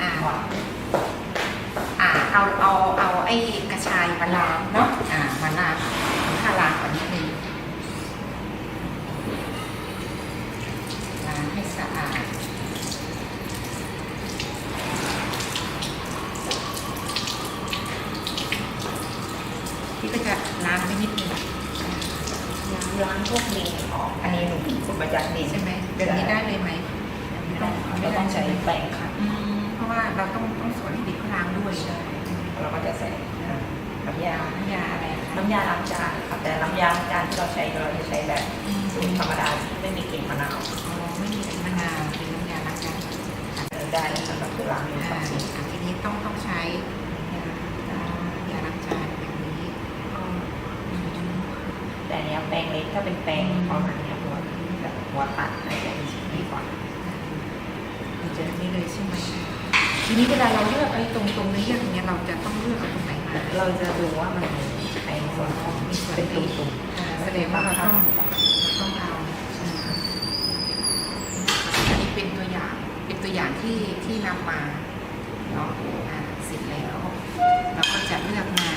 อ่าก่อนอ่าเอาเอาเอาไอ้กระชายมาล้างเนาะอ่ามาล้างทำท่าล้างก่อนนิดนึงล้างให้สะอาดพี่ก็จะล้างไปนิดนึงล้างล้างพวกดินออกอันนี้หนูฝึกมาจากดินใช่ไหมแบบนี้ได้เลยไหมไม่ต้องไม่ต้องใช้แปรง ว่าเราต้องต้องสวนให้ดิบเขาล้างด้วยใช่เราก็จะใส่น้ำยาน้ำยาอะไรอะคะน้ำยาล้างจานค่ะแต่น้ำยาล้างจานที่เราใช้เราจะใช้แบบสูตรธรรมดาที่ไม่มีกลิ่นมะนาวอ๋อไม่มีมะนาวเป็นน้ำยาล้างจานเออได้สำหรับล้างมืออ่ากับสิ่งอันนี้ต้องต้องใช้น้ำยาล้างจานแบบนี้อืมแต่อันเนี้ยแปรงเล็กถ้าเป็นแปรงประมาณเนี้ยหัวแบบหัวตัดอะไรจะดีกว่า มันจะนี่เลยใช่ไหม ทีนี้เวลาเราเลือกไอ้ตรงตรงเนื้อเยื่องเนี้ยเราจะต้องเลือกเอาตรงไหนมาเราจะดูว่ามันไอ้ส่วนของเป็นตุ่มแสดงว่าเราต้องเราต้องเอาอืมอันนี้เป็นตัวอย่างเป็นตัวอย่างที่ที่นำมาเนาะเสร็จแล้ว เราก็จะเลือกมา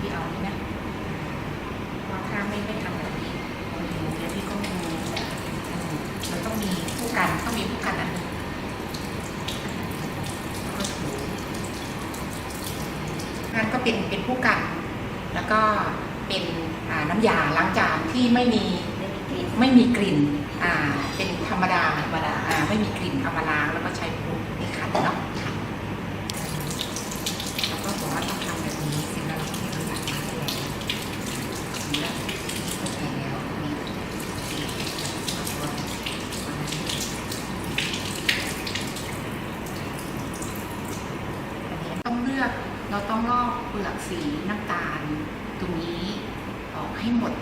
พี่เอานี่นะเพราะถ้าไม่ไม่ทำแบบนี้เดี๋ยวพี่ก็งูมันต้องมีผู้กันต้องมีผู้กันอันหนึ่งแล้วก็ถู นั่นก็เป็นเป็นผู้กัน แล้วก็เป็นอ่าน้ำยาล้างจานที่ไม่มีๆไม่มีกลิ่นไม่มีกลิ่นอ่าเป็นธรรมดาธรรมดาอ่าไม่มีกลิ่นเอามาล้างแล้วก็ใช้ปูนี่ขัดเนาะแล้วก็บอกว่าต้องทำแบบนี้เสร็จแล้วเราก็เทน้ำยาล้างเลยแล้วโอเคแล้วนี่ต้องเลือก เราต้องลอกเปลือกสีน้ำตาลตรงนี้ออกให้หมด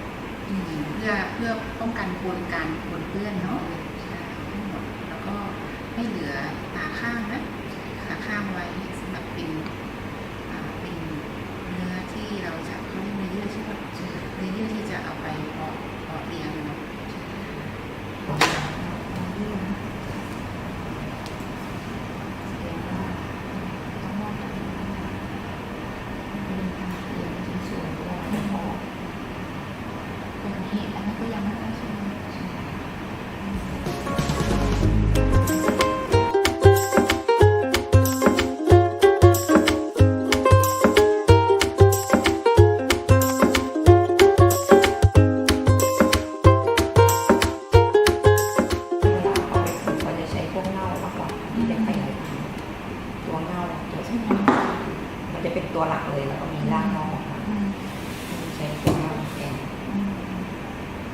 อืมเพื่อเพื่อป้องกันปนการปนเปื้อนเนาะใช่ให้หมดแล้วก็ไม่เหลือตาข้างนะตาข้างไว้สำหรับเป็นอ่าเป็นเนื้อที่เราจะเขาเรียกเนื้อเยื่อใช่ปะเนื้อเยื่อที่จะเอาไปเพาะเพาะเลี้ยงเนาะ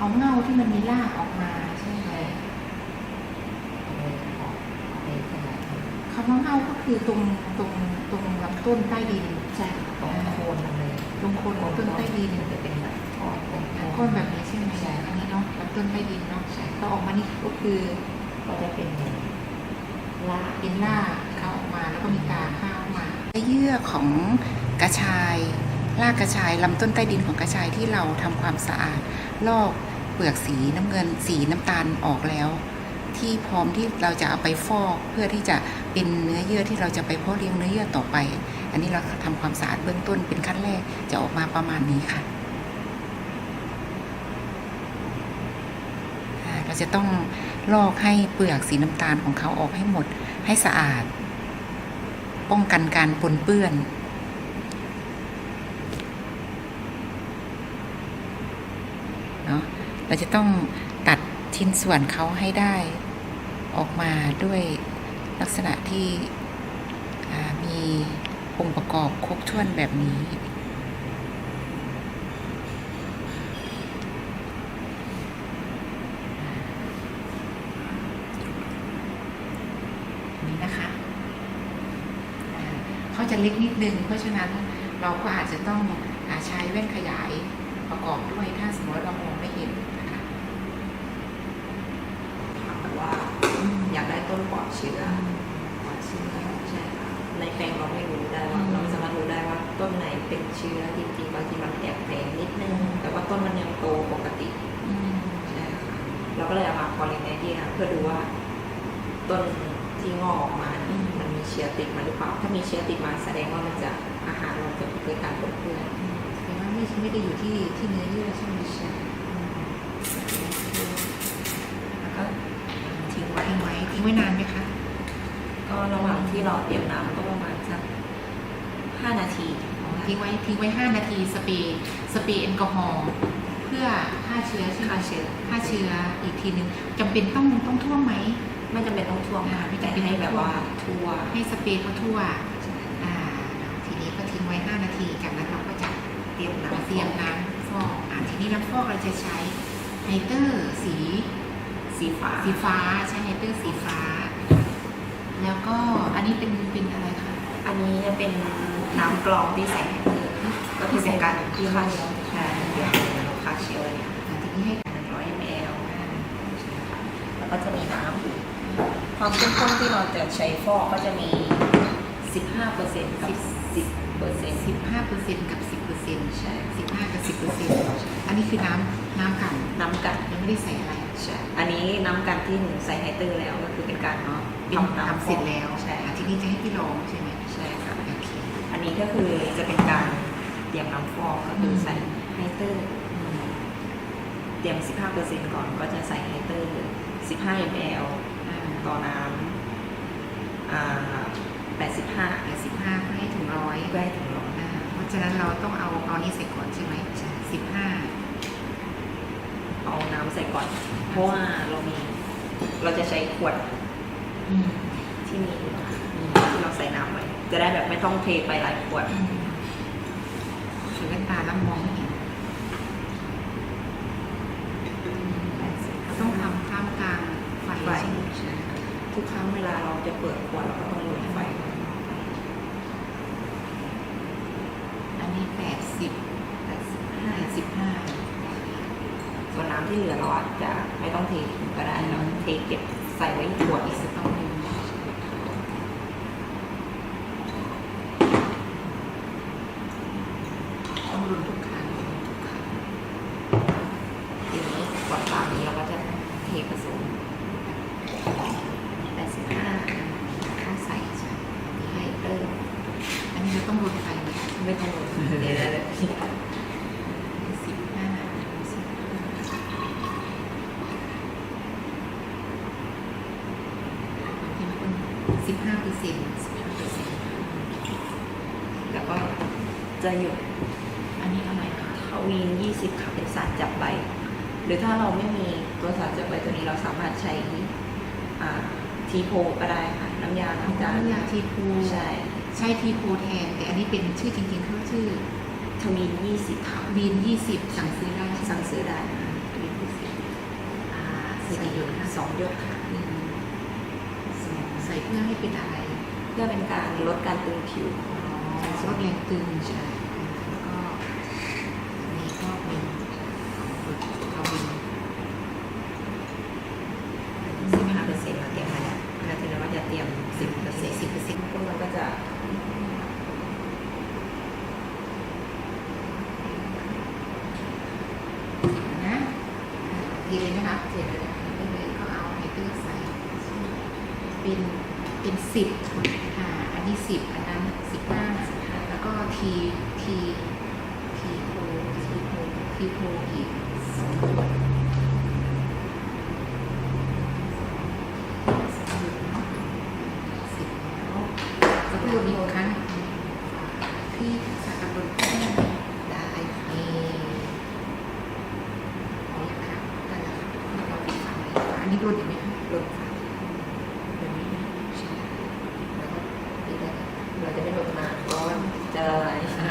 เอาเงาที่มันมีรากออกมาใช่ไหมเลยออกเอาไปขยายพันธุ์คำว่าเงาก็คือตรงตรงตรงลำต้นใต้ดินใช่ตรงโคนมันเลยตรงโคนของต้นใต้ดินมันจะเป็นแบบก้อนเป็นก้อนแบบนี้ใช่ไหมอันนี้เนาะลำต้นใต้ดินเนาะเราออกมานี่ก็คือก็จะเป็นรากเป็นรากเขาออกมาแล้วก็มีตาข้าวมาเยื่อของกระชายรากกระชายลำต้นใต้ดินของกระชายที่เราทำความสะอาดลอก เปลือกสีน้ำเงินสีน้ำตาลออกแล้ว ที่พร้อมที่เราจะเอาไปฟอกเพื่อที่จะเป็นเนื้อเยื่อที่เราจะไปเพาะเลี้ยงเนื้อเยื่อต่อไป อันนี้เราทำความสะอาดเบื้องต้นเป็นขั้นแรกจะออกมาประมาณนี้ค่ะเราจะต้องลอกให้เปลือกสีน้ำตาลของเขาออกให้หมดให้สะอาด ป้องกันการปนเปื้อน เนาะ เราจะต้องตัดชิ้นส่วนเขาให้ได้ออกมาด้วยลักษณะที่มีองค์ประกอบครบถ้วนแบบนี้นี่นะคะเขาจะเล็กนิดนึงเพราะฉะนั้นเราก็อาจจะต้องอใช้แว่นขยายประกอบด้วยถ้าสมมติเรามองไม่เห็นนะคะ ถามว่าอยากได้ต้ นปลอดเชื้อปลอดเชื้อใช่ค่ะในแปลงเราไม่รู้ได้ว่าอืมเราไม่สามารถรู้ได้ว่าต้นไหนเป็นเชื้อจริงๆบางทีมันแอบแฝงนิดนึง แต่ว่าต้นมันยังโตปกติอืมใช่ค่ะเราก็เลยเอามาพอลิเนเดียเพื่อดูว่า ต้นที่งอกออกมาเนี่ยมันมีเชื้อติดมาหรือเปล่า ถ้ามีเชื้อติดมาแสดงว่ามันจะอาหารเราจะเกิดการปนเปื้อนแต่ว่าไม่ไม่ได้อยู่ที่ที่เนื้อเยื่อใช่ไหมใช่ แล้วก็ทิ้งไว้ ทิ้ง ไว้ทิ้งไว้นานไหมคะ ก็ระหว่างที่เราเตรียมน้ำก็ประมาณสักห้านาทีทิ้งไว้ทิ้งไว้ 5 นาทีสเปรย์สเปรย์แอลกอฮอล์เพื่อฆ่าเชื้อใช่ไหมฆ่าเชื้อฆ่าเชื้ออีกทีนึงจำเป็นต้องต้องท่วมไหมไม่จำเป็นต้องท่วมอ่าค่ะไม่แต่จำเป็นให้ต้องแบบท่วมว่าทั่วให้สเปรย์เขาทั่วอ่าทีนี้ก็ทิ้งไว้ 5 นาทีจากนั้นเราก็จะเตรียมน้ำน้ำเตรียมน้ำฟอกอ่าทีนี้น้ำฟอกเราจะใช้ไฮเตอร์สี สีฟ้าสีฟ้าใช้ไฮเตอร์สีฟ้า แล้วก็อันนี้เป็นเป็นอะไรคะอันนี้จะเป็นน้ำกรองที่ใส่ให้เพื่อก็คือเป็นการที่ฆ่าเชื้อใช่เดี๋ยวเราฆ่าเชื้อเนี่ยอ่าทีนี้ให้หนึ่งร้อยมลแล้วก็จะมีน้ำความเข้มข้นที่เราจะใช้ฟอกก็จะมี 15เปอร์เซ็นต์กับ10เปอร์เซ็นต์สิบห้าเปอร์เซ็นต์กับสิบเปอร์เซ็นต์ใช่สิบห้ากับสิบเปอร์เซ็นต์อันนี้คือน้ำน้ำกันน้ำกันยังไม่ได้ใส่อะไร ใช่ อันนี้น้ำกันที่หนูใส่ไฮเตอร์แล้วก็คือเป็นการเนาะเป็นทำน้ำทำเสร็จแล้วใช่อ่าทีนี้จะให้พี่ลองใช่ไหมใช่ค่ะโอเคอันนี้ก็คือจะเป็นการเตรียมน้ำฟอกก็คือใส่ไฮเตอร์เตรียม 15%ก่อนก็จะใส่ไฮเตอร์ 15 ml อ่าต่อน้ำอ่า85แปดสิบห้าเพื่อให้ถึงร้อยเพื่อให้ถึงร้อยอ่าเพราะฉะนั้นเราต้องเอาเอานี้ใส่ก่อนใช่ไหมสิบห้า เอาน้ำใส่ก่อน เพราะว่าเรามี เราจะใช้ขวดที่มีที่เราใส่น้ำไว้ จะได้แบบไม่ต้องเทไปหลายขวด ถือแว่นตาแล้วมองไม่เห็นต้องทำท่ามกลางไฟไฟ ใช่ไหมใช่ทุกครั้งเวลาเราจะเปิดขวดเราก็ต้องลดไฟอันนี้แปดสิบแปดสิบห้าห้าสิบห้าส่ว นน้ำที่เหลือเราอาจจะไม่ต้องเทก็ได้เราเทเก็บใส่ไว้ในขวดอีอีกสักกต้องหนึ่งต้องรุนทุกครั้งทุกครั้ง ทีนี้ขวดตามนี้เราก็จะเทผสมแปดสิบห้า ข้าวใส่ใช่ ไฮเตอร์ อันนี้เราต้องรุนไฟไหม ไม่ต้องลดเดี๋ยวเดี๋ยว สิบห้าสิบห้าสิบห้าเปอร์เซ็นต์สิบห้าเปอร์เซ็นต์ แล้วก็ จะหยุด อันนี้อะไรคะทวีนยี่สิบค่ะเป็นสารจับใบ หรือถ้าเราไม่มีตัวสารจับใบตัวนี้เราสามารถใช้อ่าทีโพก็ได้ค่ะ น้ำยาล้างจานน้ำยาทีพูใช่ ใช่ทีพูแทน แต่อันนี้เป็นชื่อจริงๆเขาชื่อทวีนยี่สิบค่ะบีนยี่สิบสั่งซื้อได้ สั่งซื้อได้บีนยี่สิบอ่าสี่ใส่หยดสองหยดค่ะอืมใส่เพื่อให้เป็นอะไร เพื่อเป็นการลดการตึงผิวลดแรงตึงใช่แล้วก็อันนี้ก็เป็นเอาเป็น สิบห้าเปอร์เซ็นต์เราเตรียมมาแล้วแล้วทีนี้เราจะเตรียมสิบเปอร์เซ็นต์ สิบเปอร์เซ็นต์ พวกมันก็จะ นะดีเลยนะคะเสร็จเลยได้เลยก็เอาไฮเตอร์ใส่เป็นเป็นสิบอ่าอันนี้สิบอันนั้นสิบห้าแล้วก็ทีทีทีโพทีโพทีโพอีกสองขวดสิบแล้วก็รวมอีกครั้งที่สากลได้นี่เอาละค่ะได้แล้วค่ะเราไปฟังเลยค่ะอันนี้รวมอีกไหมคะ ลดค่ะ แบบนี้นะใช่แล้วก็ดีได้ เราจะไม่ลดนานเพราะว่ามันจะละลาย อ่า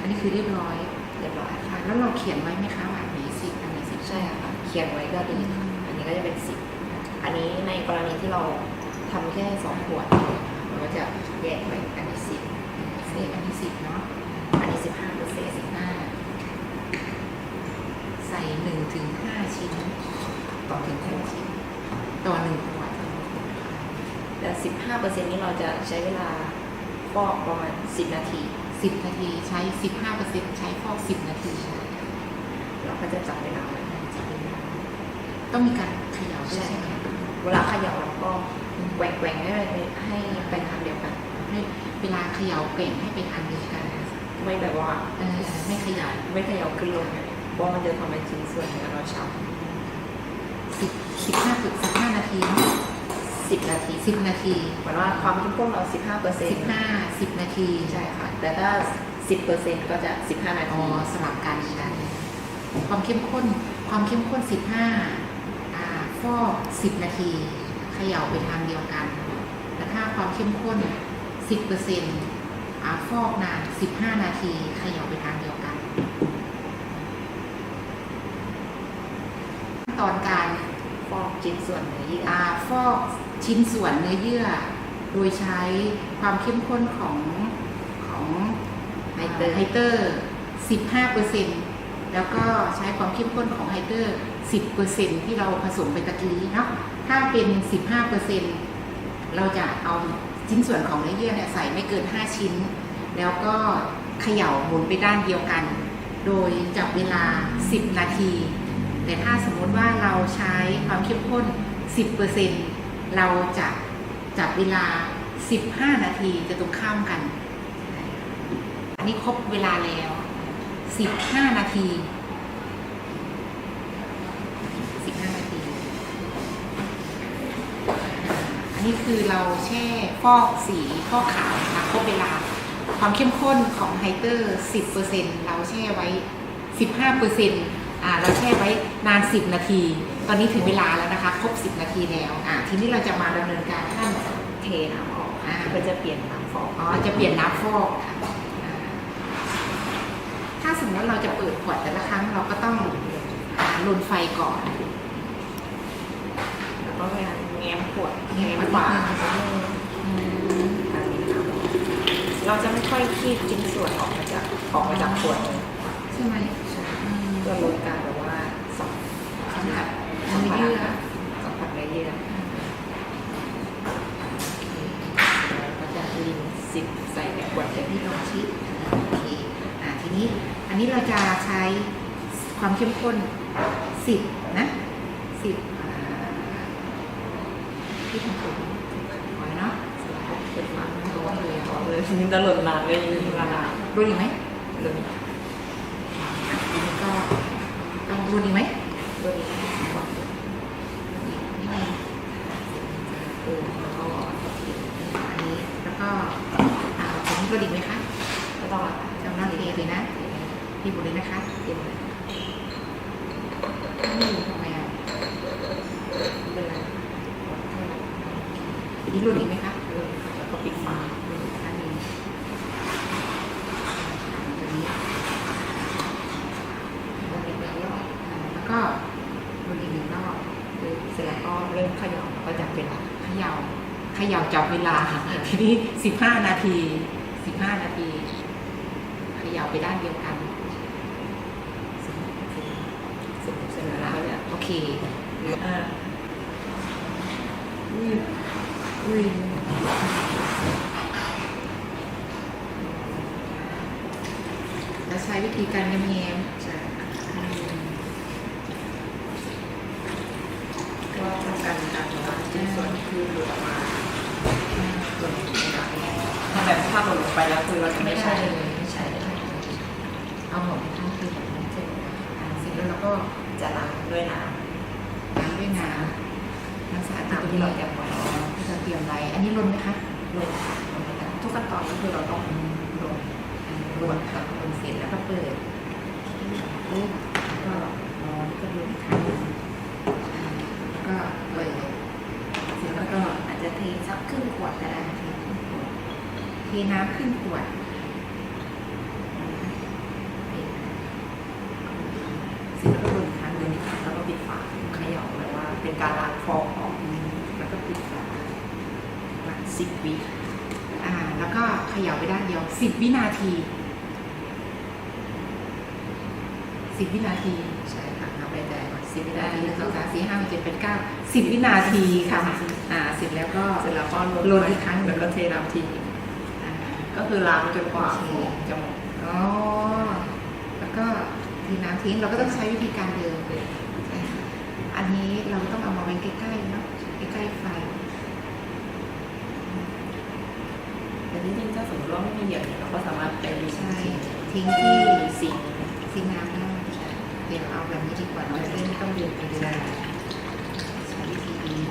อันนี้คือเรียบร้อย เรียบร้อย ค่ะ แล้วเราเขียนไว้ไหมคะว่าอันไหนสิบอันไหนสิบ ใช่ค่ะ เขียนไว้ก็ดีค่ะ อันนี้ ก็จะเป็นสิบอันนี้ในกรณีที่เราทำแค่สองขวดเราก็จะแยกไว้อันนี้สิบเซฟอันนี้สิบเนาะอันนี้สิบห้าเปอร์เซ็นต์สิบห้าใส่หนึ่งถึงห้าชิ้น ต่อถึงขห้าวดชิ้นต่อหนึ่งขวดแต่สิบห้าเปอร์เซ็นต์นี้เราจะใช้เวลาฟอกประมาณสิบนาทีสิบนาทีใช้สิบห้าเปอร์เซ็นต์ใช้ฟอกสิบนาทีเราก็จะจับเวลาไว้จะเป็น ต้องมีการเขย่าด้วยใช่ไหมเวลาเขย่าเราก็แกว่งแกว่งๆให้ให้ไปทางเดียวกันให้เวลาเขย่าเก่งให้ไปทางเดียวกันไม่แบบว่าเออไม่เขย่าไม่เขย่าขึ้นลงเนี่ยเพราะมันจะทำให้ชิ้นส่วนเนื้อเราช้สิบสิบห้าถึงสิบห้านาทีำสิบนาทีสิบนาทีเหมือนว่าความเข้มข้นเราสิบห้าเปอร์เซ็นสิบต์ห้าสิบนาทีใช่ค่ะแต่ถ้าสิบเปอร์เซ็นต์ก็จะสิบห้านาอ๋อทีสลับกันใช่ความเข้มข้น ความเข้มข้นสิบห้าอ่า ฟอกสิบนาทีเขย่าไปทางเดียวกัน แต่ถ้าความเข้มข้นสิบเปอร์เซ็นต์อ่าฟอกนานสิบห้านาทีเขย่าไปทางเดียวกันขั้นตอนการฟอกชิ้นส่วนเนื้อเยื่ออาฟอกชิ้นส่วนเนื้อเยื่อ โดยใช้ความเข้มข้นของของไฮเตอร์ไฮเตอร์15เปอร์เซ็นแล้วก็ใช้ความเข้มข้นของไฮเตอร์ 10เปอร์เซ็นที่เราผสมไปตะกี้เนาะถ้าเป็น 15เปอร์เซ็นเราจะเอาชิ้นส่วนของเนื้อเยื่อเนี่ยใส่ไม่เกิน 5 ชิ้น แล้วก็เขย่าหมุนไปด้านเดียวกัน โดยจับเวลา 10 นาที แต่ถ้าสมมติว่าเราใช้ความเข้มข้น 10%เราจะจับเวลา 15 นาทีจะตรงข้ามกัน อันนี้ครบเวลาแล้ว 15 นาที 15 นาที อันนี้คือเราแช่ฟอกสีฟอกขาวนะคะครบเวลา ความเข้มข้นของไฮเตอร์ 10%เราแช่ไว้ 15%อ่าเราแช่ไว้นาน 10 นาที ตอนนี้ถึงเวลาแล้วนะคะ ครบ 10 นาทีแล้วอ่าทีนี้เราจะมาดำเนินการขั้นเทน้ำออกอ่าก็จะเปลี่ยนน้ำฟอกอ๋อจะเปลี่ยนน้ำฟอกค่ะอ่าถ้าสมมติว่าเราจะเปิดขวดแต่ละครั้งเราก็ต้องอ่าลนไฟก่อนแล้วก็พยายาม แง้มขวดแง้มขวดฝาเราจะไม่ค่อยคีบชิ้นส่วนออกมาจากออกมาจากขวดใช่ไหมใช่อืมเพื่อลดการแบบว่าสัมสัมผัสสัมผัสเนื้อเยื่อก็จะลินซิปใส่ในขวดเต็มนี่ที่ลองชิดโอเคอ่าทีนี้อันนี้เราจะใช้ความเข้มข้นสิบนะสิบอ่าที่ทำถูกหอยเนาะ เป็นมัน ร้อน จริงจะหล่นนานเลยยิ่งละลายรู้ดีไหมเลยทีนี้ก็ต้องรู้ดีไหมด้วยก่อนนี่ไงเออแล้วก็อันนี้แล้วก็อ่าผมรู้ดีไหมคะไม่ต้องละจำหน้าเทเลยนะพี่บุญเลยนะคะเย็นเลย ไม่รู้ทำไมอะ ไม่เป็นไร นี่รู้ดีไหมคะ เออแล้วก็ปิดฝา อันนี้ตัวนี้ แล้วปิดแล้วก็ อ่าแล้วก็รู้ดีหนึ่งรอบเสร็จแล้วก็เริ่มขย่าก็จับเป็นเขย่าขย่าจับเวลาทีนี้สิบห้านาทีสิบห้านาทีขย่าไปด้านเดียวกันเสร็จเสร็จเสร็จแล้วโอเคอ่าอุ้ยอุ้ยแล้วใช้วิธีการแง้มใช่ ๆอืม ก็ทำการการว่า คือหลุดออกมาหล่นไม่ได้ถ้าแบบถ้าหล่นลงไปแล้วคือเราจะไม่ใช่เลยไม่ใช่เลยเอาหมดทั้งคืนแบบนั้นเสร็จเสร็จแล้วเราก็จะล้างด้วยน้ำล้างด้วยน้ำน้ำสะอาดที่เราเตรียมไว้ที่เราเตรียมไว้ อันนี้ลนไหมคะลงลงไปแล้วทุกขั้นตอนก็คือเราต้องลงลวนค่ะลนเสร็จแล้วก็เปิดปุ๊บก็ร้อนก็ดูอีกครั้งหนึ่งอ่าแล้วก็เปิดเสร็จแล้วก็ อาจจะเท สักครึ่งขวดก็ได้เทน้ำขึ้นขวดเสร็จแล้วก็ลนอีกครั้งหเลนึ่งแล้วก็ปิดฝาเขย่าเลยว่าเป็นการล้างฟองออกแล้วก็ปิดฝาประมาณสิบวิอ่าแล้วก็เขย่าไปด้านเดียวสิบวินาทีสิบวินาที ใช่ค่ะนับได้แต่ สิบวิหนาทีนึ่งสองสามสี่ห้าหกเจ็ดแปดเก้าสิบวินาทีค่ะอ่าเสร็จแล้วก็เสร็จแล้วก็ลนอีกครั้งหนึ่งแล้วก็เทน้ำทิ้งอ่าก็คือล้างจนกว่าโอเคฟองจะหมดอ๋อแล้วก็ทีน้ำทิ้งเราก็ต้องใช้วิธีการเดิมใช่ค่ะอันอันนี้เราต้องเอามาไว้ใกล้ๆเนาะใกล้ๆไฟแต่ที่จริงถ้าสมมติว่าไม่มีเหยื่อเนี่ยเราก็สามารถไปใช่ทิ้งทิ้งที่ซิงค์ซิงค์น้ำได้ เดี๋ยวเอาแบบนี้ดีกว่าเราจะได้ไม่ต้องเดินไปเลยใช้วิธีนี้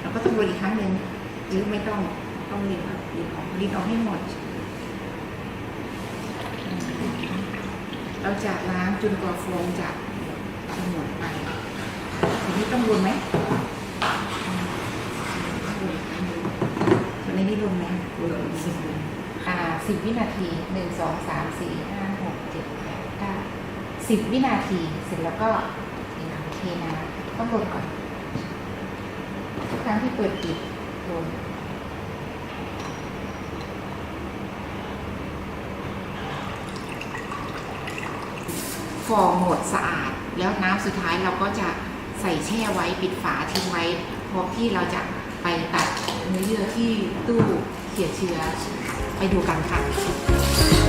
แล้วก็ต้องวนอีกครั้งหนึ่งหรือไม่ต้องต้องรินครับรินออกรีดออกให้หมด เราจะล้างจนกว่าโฟมจะจะหมดไปทีนี้ต้องวนไหมวนอีกครั้งหนึ่งส่วนในนี้วนไหมเบื่อ อ่าสิบวินาทีหนึ่งสองสามสี่ห้าหกเจ็ดแปดเก้าสิบวินาทีเสร็จแล้วก็เทน้ำเทน้ำต้องวนก่อน ทุกครั้งที่เปิดปิดวนฟองหมดสะอาด แล้วน้ำสุดท้ายเราก็จะใส่แช่ไว้ปิดฝาทิ้งไว้พร้อมที่เราจะไปตัดเนื้อเยื่อที่ตู้เขี่ยเชื้อ ไปดูกันค่ะ